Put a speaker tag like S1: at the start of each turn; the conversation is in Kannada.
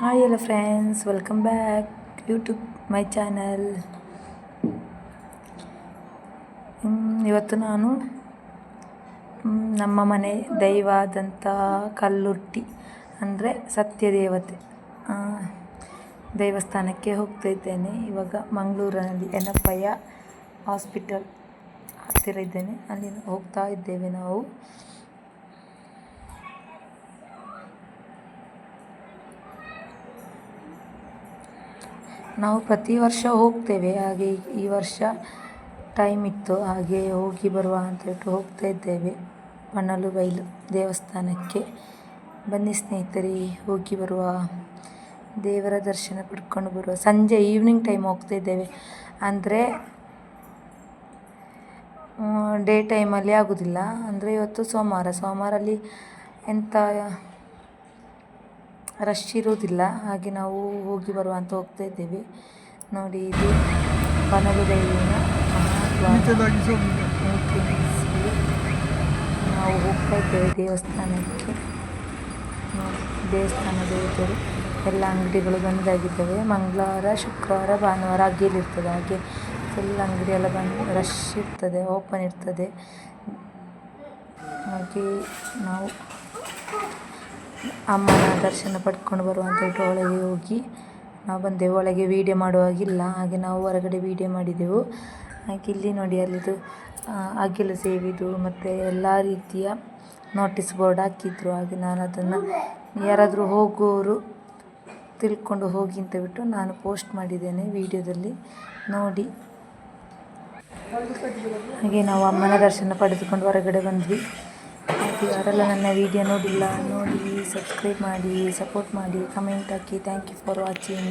S1: ಹಾಯ್ ಎಲ್ಲ friends welcome back YouTube my channel ಇವತ್ತು ನಾನು ನಮ್ಮ ಮನೆ ದೈವಾದಂಥ ಕಲ್ಲುಟ್ಟಿ ಅಂದರೆ ಸತ್ಯದೇವತೆ ದೇವಸ್ಥಾನಕ್ಕೆ ಹೋಗ್ತಾ ಇದ್ದೇನೆ. ಇವಾಗ ಮಂಗಳೂರಿನಲ್ಲಿ ಎನಪ್ಪಯ್ಯ ಹಾಸ್ಪಿಟಲ್ ಹತ್ತಿರ ಇದ್ದೇನೆ. ಅಲ್ಲಿ ಹೋಗ್ತಾ ಇದ್ದೇವೆ ನಾವು. ನಾವು ಪ್ರತಿ ವರ್ಷ ಹೋಗ್ತೇವೆ. ಹಾಗೆ ಈ- ವರ್ಷ ಟೈಮ್ ಇತ್ತು. ಹಾಗೆ ಹೋಗಿ ಬರುವ ಅಂತ ಹೇಳ್ಬಿಟ್ಟು ಹೋಗ್ತಾ ಇದ್ದೇವೆ. ಬಣ್ಣಲು ಬೈಲು ದೇವಸ್ಥಾನಕ್ಕೆ. ಬನ್ನಿ ಸ್ನೇಹಿತರಿ, ಹೋಗಿ ಬರುವ ದೇವರ ದರ್ಶನ ಪಡ್ಕೊಂಡು ಬರುವ ಸಂಜೆ ಈವ್ನಿಂಗ್ ಟೈಮ್ ಹೋಗ್ತಾ ಇದ್ದೇವೆ. ಅಂದರೆ ಡೇ ಟೈಮಲ್ಲಿ ಆಗೋದಿಲ್ಲ. ಅಂದರೆ ಇವತ್ತು ಸೋಮವಾರ. ಸೋಮವಾರಲ್ಲಿ ಎಂಥ ರಶ್ ಇರೋದಿಲ್ಲ. ಹಾಗೆ ನಾವು ಹೋಗಿ ಬರುವ ಅಂತ ಹೋಗ್ತಾ ಇದ್ದೇವೆ. ನೋಡಿ ಇದು ಬನಗು ದೇವಿನ
S2: ಮಿತವಾಗಿ ಸೋಮಿಗೆ
S1: ಎಂಟ್ರೆನ್ಸ್ ನಾವು ಹೋಗ್ತಾ ಇದ್ದೇವೆ ದೇವಸ್ಥಾನಕ್ಕೆ. ದೇವಸ್ಥಾನದ ಎದುರು ಎಲ್ಲ ಅಂಗಡಿಗಳು ಬಂದಾಗಿದ್ದಾವೆ. ಮಂಗಳವಾರ, ಶುಕ್ರವಾರ, ಭಾನುವಾರ ಅಗ್ಗಿಲಿರ್ತದೆ ಹಾಗೆ ಫುಲ್ ಅಂಗಡಿ ಎಲ್ಲ ಬಂದು ರಶ್ ಇರ್ತದೆ ಓಪನ್ ಇರ್ತದೆ. ಹಾಗೆ ನಾವು ಅಮ್ಮನ ದರ್ಶನ ಪಡ್ಕೊಂಡು ಹೇಳ್ಬಿಟ್ಟು ಒಳಗೆ ಹೋಗಿ ನಾವು ಬಂದೆವು. ಒಳಗೆ ವೀಡಿಯೋ ಮಾಡುವಾಗಿಲ್ಲ, ಹಾಗೆ ನಾವು ಹೊರಗಡೆ ವೀಡಿಯೋ ಮಾಡಿದೆವು. ಹಾಗೆ ಇಲ್ಲಿ ನೋಡಿ ಅಲ್ಲಿದು ಅಗಿಲು ಸೇವಿದು, ಮತ್ತು ಎಲ್ಲ ರೀತಿಯ ನೋಟಿಸ್ ಬೋರ್ಡ್ ಹಾಕಿದ್ರು. ಹಾಗೆ ನಾನು ಅದನ್ನು ಯಾರಾದರೂ ಹೋಗೋರು ತಿಳ್ಕೊಂಡು ಹೋಗಿ ಅಂತ ಬಿಟ್ಟು ನಾನು ಪೋಸ್ಟ್ ಮಾಡಿದ್ದೇನೆ ವೀಡಿಯೋದಲ್ಲಿ ನೋಡಿ. ಹಾಗೆ ನಾವು ಅಮ್ಮನ ದರ್ಶನ ಪಡೆದುಕೊಂಡು ಹೊರಗಡೆ ಬಂದ್ವಿ. ಯಾರೆಲ್ಲ ನನ್ನ ವೀಡಿಯೋ ನೋಡಿಲ್ಲ, ನೋಡಿ ಸಬ್ಸ್ಕ್ರೈಬ್ ಮಾಡಿ ಸಪೋರ್ಟ್ ಮಾಡಿ comment hockey. Thank you for watching